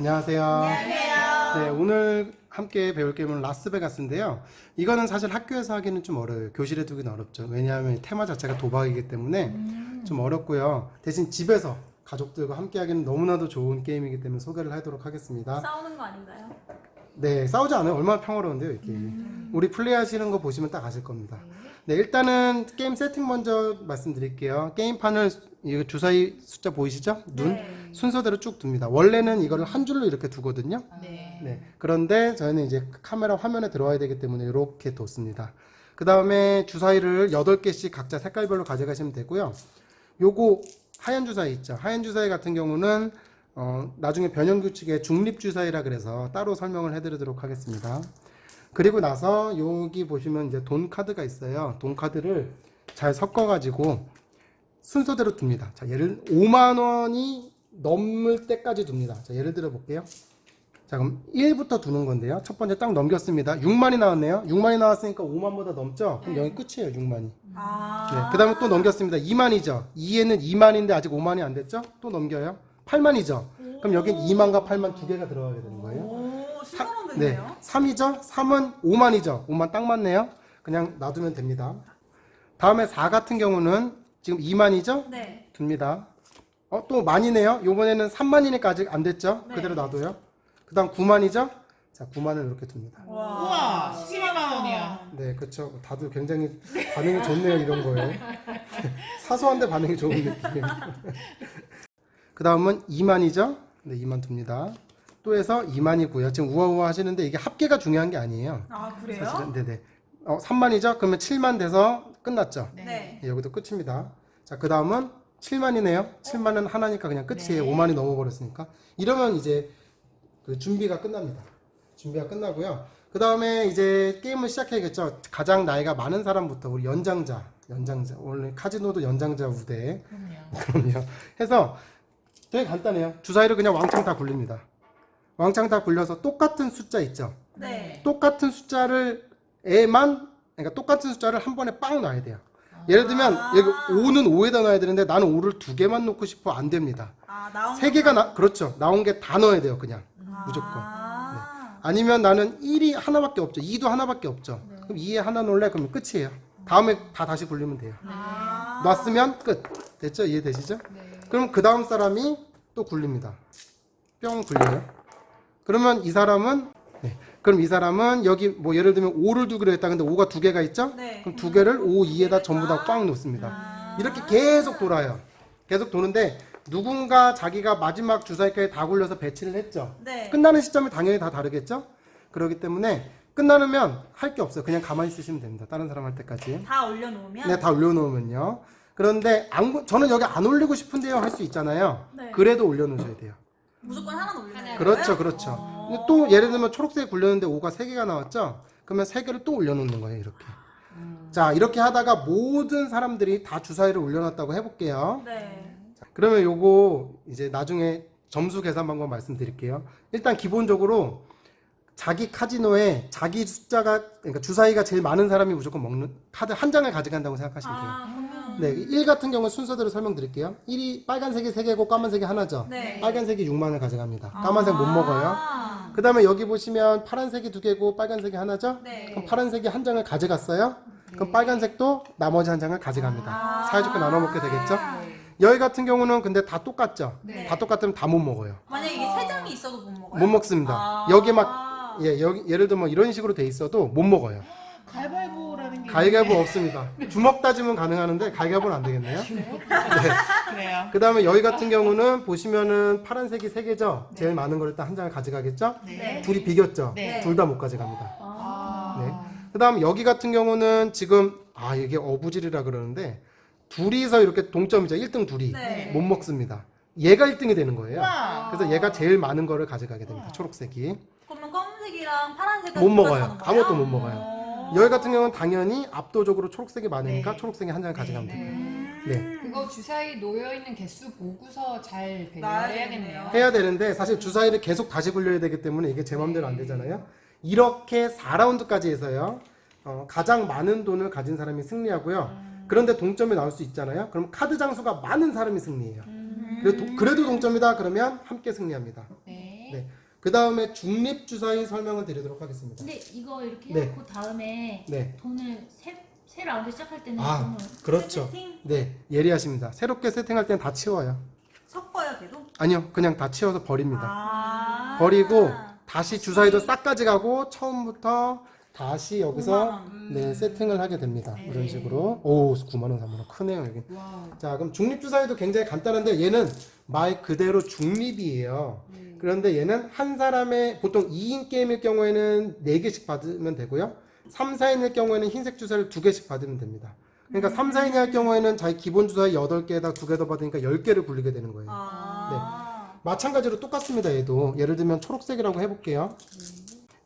안녕하세요. 안녕하세요. 네, 오늘 함께 배울 게임은 라스베가스인데요. 이거는 사실 학교에서 하기는 좀 어려워요. 교실에 두기는 어렵죠. 왜냐하면 테마 자체가 도박이기 때문에 좀 어렵고요. 대신 집에서 가족들과 함께 하기는 너무나도 좋은 게임이기 때문에 소개를 하도록 하겠습니다. 싸우는 거 아닌가요? 네, 싸우지 않아요. 얼마나 평화로운데요, 이 게임이. 우리 플레이하시는 거 보시면 딱 아실 겁니다. 네, 일단은 게임 세팅 먼저 말씀드릴게요. 게임판을 이 주사위 숫자 보이시죠? 눈 네. 순서대로 쭉 둡니다. 원래는 이거를 한 줄로 이렇게 두거든요. 네. 네. 그런데 저희는 이제 카메라 화면에 들어와야 되기 때문에 이렇게 뒀습니다. 그 다음에 주사위를 8개씩 각자 색깔별로 가져가시면 되고요. 요거 하얀 주사위 있죠. 하얀 주사위 같은 경우는 어, 나중에 변형 규칙의 중립 주사위라 그래서 따로 설명을 해드리도록 하겠습니다. 그리고 나서 여기 보시면 이제 돈 카드가 있어요. 돈 카드를 잘 섞어가지고 순서대로 둡니다. 자, 예를 5만 원이 넘을 때까지 둡니다. 자, 예를 들어 볼게요. 자, 그럼 1부터 두는 건데요. 첫 번째 딱 넘겼습니다. 6만이 나왔네요. 6만이 나왔으니까 5만보다 넘죠? 그럼 여기 끝이에요, 6만이. 아. 네, 그 다음에 또 넘겼습니다. 2만이죠. 2에는 2만인데 아직 5만이 안 됐죠? 또 넘겨요. 8만이죠. 그럼 여긴 2만과 8만 두 개가 들어가게 되는 거예요. 오, 사- 신선한 네, 데네요. 3이죠? 3은 5만이죠. 5만 딱 맞네요. 그냥 놔두면 됩니다. 다음에 4 같은 경우는 지금 2만이죠? 네. 둡니다. 어, 또 만이네요. 요번에는 3만이니까 아직 안 됐죠? 네. 그대로 놔둬요. 그 다음 9만이죠? 자, 9만을 이렇게 둡니다. 우와, 10만 원이야. 네, 그렇죠. 다들 굉장히 반응이 좋네요, 이런 거에. 사소한데 반응이 좋은 느낌. 그 다음은 2만이죠? 네, 2만 둡니다. 또 해서 2만이고요. 지금 우아우아 하시는데 이게 합계가 중요한 게 아니에요. 아, 그래요? 사실은. 네네. 어, 3만이죠? 그러면 7만 돼서 끝났죠? 네. 네, 여기도 끝입니다. 자, 그 다음은 7만이네요. 7만은 하나니까 그냥 끝이에요. 네. 5만이 넘어버렸으니까. 이러면 이제 그 준비가 끝납니다. 준비가 끝나고요. 그 다음에 이제 게임을 시작해야겠죠. 가장 나이가 많은 사람부터 우리 연장자, 연장자. 원래 카지노도 연장자 우대. 그럼요. 그럼요. 해서 되게 간단해요. 주사위를 그냥 왕창 다 굴립니다. 왕창 다 굴려서 똑같은 숫자 있죠. 네. 똑같은 숫자를 에만 그러니까 똑같은 숫자를 한 번에 빵 놔야 돼요. 예를 들면 아. 여기 5는 5에다 놔야 되는데 나는 5를 두 개만 놓고 싶어 안 됩니다. 아, 나온 세 개가 나 그렇죠. 나온 게 다 넣어야 돼요, 그냥. 무조건. 아. 아니면 나는 1이 하나밖에 없죠. 2도 하나밖에 없죠. 그럼 2에 하나 놓을래? 그러면 끝이에요. 다음에 다 다시 굴리면 돼요. 아. 놨으면 끝. 됐죠? 이해되시죠? 네. 그럼 그 다음 사람이 또 굴립니다. 뿅 굴려요. 그러면 이 사람은 네. 그럼 이 사람은 여기 뭐 예를 들면 5를 두기로 했다. 근데 5가 두 개가 있죠? 네. 그럼 두 개를 5, 2에다 전부 다꽉 놓습니다. 아. 이렇게 계속 돌아요. 계속 도는데 누군가 자기가 마지막 주사위까지 다 굴려서 배치를 했죠. 네. 끝나는 시점이 당연히 다 다르겠죠? 그렇기 때문에 끝나면 할 게 없어요. 그냥 가만히 있으시면 됩니다. 다른 사람 할 때까지. 다 올려놓으면. 네, 다 올려놓으면요. 그런데 안, 구- 저는 여기 안 올리고 싶은데요 할 수 있잖아요. 네. 그래도 올려놓으셔야 돼요. 무조건 올려놓는 거예요? 그렇죠, 그렇죠. 어. 근데 또 예를 들면 초록색이 굴렸는데 5가 3개가 나왔죠? 그러면 3개를 또 올려놓는 거예요, 이렇게. 자, 이렇게 하다가 모든 사람들이 다 주사위를 올려놨다고 해볼게요. 네. 자, 그러면 요거 이제 나중에 점수 계산 방법 말씀드릴게요. 일단 기본적으로 자기 카지노에 자기 숫자가 그러니까 주사위가 제일 많은 사람이 무조건 먹는 카드 한 장을 가져간다고 생각하시면 돼요. 아, 그러면. 네, 1 같은 경우는 순서대로 설명드릴게요. 1이 빨간색이 3개고 까만색이 하나죠. 네. 빨간색이 6만을 가져갑니다. 까만색 못 먹어요. 아. 그 다음에 여기 보시면 파란색이 두 개고 빨간색이 하나죠? 네. 그럼 파란색이 한 장을 가져갔어요? 그럼 빨간색도 나머지 한 장을 가져갑니다. 아. 사이좋게 나눠 먹게 되겠죠? 여기 같은 경우는 근데 다 똑같죠? 네. 다 똑같으면 다 못 먹어요. 만약에 이게 세 장이 있어도 못 먹어요? 못 먹습니다. 아. 여기 막, 예, 여기, 예를 들면 이런 식으로 돼 있어도 못 먹어요. 가위바위보라는 게 가위가위보 없습니다. 주먹 따지면 가능하는데 가위가위보는 안 되겠네요. 그래요. 그 다음에 여기 같은 경우는 보시면은 파란색이 세 개죠? 제일 많은 걸 일단 한 장을 가져가겠죠? 네. 둘이 비겼죠? 네. 둘 다 못 가져갑니다. 아. 네. 그 다음 여기 같은 경우는 지금 아 이게 어부질이라 그러는데 둘이서 이렇게 동점이죠 1등 둘이 네. 못 먹습니다 얘가 1등이 되는 거예요 와. 그래서 얘가 제일 많은 거를 가져가게 됩니다 초록색이 검은색이랑 파란색은 못 먹어요. 아무것도 못 먹어요. 어. 여기 같은 경우는 당연히 압도적으로 초록색이 많으니까 네. 초록색이 한 장을 가져가면 음. 네. 그거 주사위 놓여 있는 개수 보고서 잘 놔야 배려해야겠네요. 해야 되는데 사실 주사위를 계속 다시 굴려야 되기 때문에 이게 제 맘대로 안 되잖아요 이렇게 4라운드까지 해서요 어, 가장 많은 돈을 가진 사람이 승리하고요 그런데 동점이 나올 수 있잖아요 그럼 카드 장수가 많은 사람이 승리해요 음. 그래도, 그래도 동점이다 그러면 함께 승리합니다. 그 다음에 중립 주사위 설명을 드리도록 하겠습니다. 근데 이거 이렇게 네. 해놓고 다음에 네. 돈을 새, 새 라운드 시작할 때는 아, 돈을 그렇죠. 세팅 네, 예리하십니다. 새롭게 세팅할 때는 다 치워요. 섞어요 걔도. 아니요, 그냥 다 치워서 버립니다. 아. 버리고 다시 주사위도 싹 가져가고 처음부터 다시 여기서 5만 원. 네 세팅을 하게 됩니다. 네. 이런 식으로 오 9만 원, 3만 원 크네요 여기. 와. 자 그럼 중립 주사위도 굉장히 간단한데 얘는 말 그대로 중립이에요. 그런데 얘는 한 사람의 보통 2인 게임일 경우에는 4개씩 받으면 되고요. 3, 4인일 경우에는 흰색 주사를 2개씩 받으면 됩니다. 그러니까 3, 4인이 할 경우에는 자기 기본 주사위 8개에다 2개 더 받으니까 10개를 굴리게 되는 거예요. 아. 마찬가지로 똑같습니다. 얘도 예를 들면 초록색이라고 해볼게요.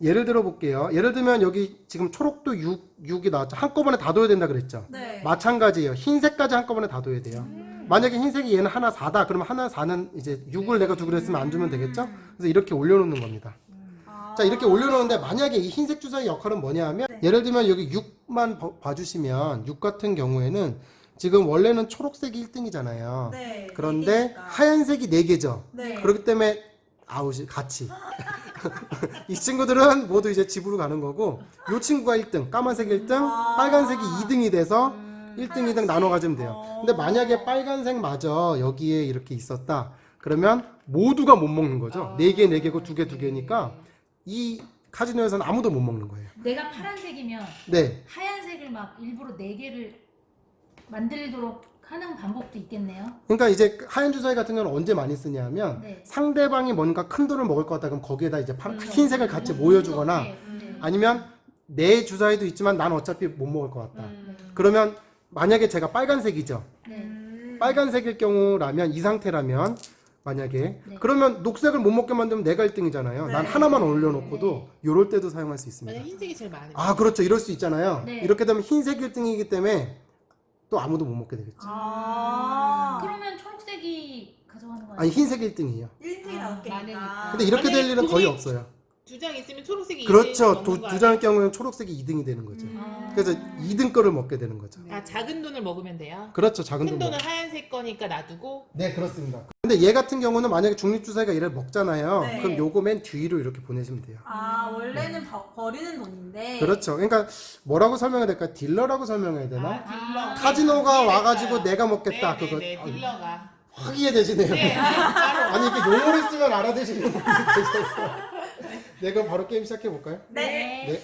예를 들어 볼게요. 예를 들면 여기 지금 초록도 6, 6이 나왔죠. 한꺼번에 다 둬야 된다 그랬죠. 네. 마찬가지예요. 흰색까지 한꺼번에 다 둬야 돼요. 만약에 흰색이 얘는 하나 4다. 그러면 하나 4는 이제 6을 내가 두기로 했으면 안 주면 되겠죠? 그래서 이렇게 올려놓는 겁니다. 아. 자 이렇게 올려놓는데 만약에 이 흰색 주사의 역할은 뭐냐 하면 네. 예를 들면 여기 6만 봐- 봐주시면 6 같은 경우에는 지금 원래는 초록색이 1등이잖아요. 네. 그런데 얘기니까. 하얀색이 4개죠. 네. 그렇기 때문에 아웃이 같이 이 친구들은 모두 이제 집으로 가는 거고 요 친구가 1등 까만색 1등 아. 빨간색이 2등이 돼서 1등 2등 하얀색. 나눠 가지면 돼요 어. 근데 만약에 빨간색 마저 여기에 이렇게 있었다 그러면 모두가 못 먹는 거죠 4개 4개고 2개 2개니까 이 카지노에서는 아무도 못 먹는 거예요 내가 파란색이면 네 하얀색을 막 일부러 네 개를 만들도록 하는 방법도 있겠네요. 그러니까 이제 하얀 주사위 같은 경우는 언제 많이 쓰냐면 네. 상대방이 뭔가 큰 돈을 먹을 것 같다 그럼 거기에다 이제 파란- 음. 흰색을 같이 음, 모여주거나 네, 네. 아니면 내 주사위도 있지만 난 어차피 못 먹을 것 같다. 음. 그러면 만약에 제가 빨간색이죠. 네. 음. 빨간색일 경우라면 이 상태라면 만약에 네. 그러면 녹색을 못 먹게 만들면 내가 1등이잖아요. 난 네. 하나만 올려놓고도 요럴 때도 사용할 수 있습니다. 만약 흰색이 제일 많으면. 아 그렇죠. 이럴 수 있잖아요. 네. 이렇게 되면 흰색 1등이기 때문에 또 아무도 못 먹게 되겠죠. 아. 그러면 초록색이 가져가는 거예요? 아니 흰색 1등이에요. 1등이 아. 많으니까. 근데 이렇게 될 만약에 일은 거의 없어요. 두 장 있으면 초록색이 그렇죠. 거 두? 장일 경우에는 초록색이 2등이 되는 거죠. 음. 그래서 2등 거를 먹게 되는 거죠. 아 작은 돈을 먹으면 돼요. 그렇죠. 작은 큰 돈. 돈은 하얀색 거니까 놔두고 네 그렇습니다. 근데 얘 같은 경우는 만약에 중립주사위가 얘를 먹잖아요. 네. 그럼 요거 맨 뒤로 이렇게 보내시면 돼요. 아 원래는 버, 버리는 돈인데. 그렇죠. 그러니까 뭐라고 설명해야 될까? 딜러라고 설명해야 되나? 아, 딜러. 카지노가 네, 와가지고. 내가 먹겠다. 네, 그거 네, 네, 아유, 딜러가. 확 이해되시네요. 네, 바로. 아니 이게 용어를 쓰면 알아듣시는 분들이 계셨어. 네 그럼 바로 게임 시작해 볼까요? 네. 네.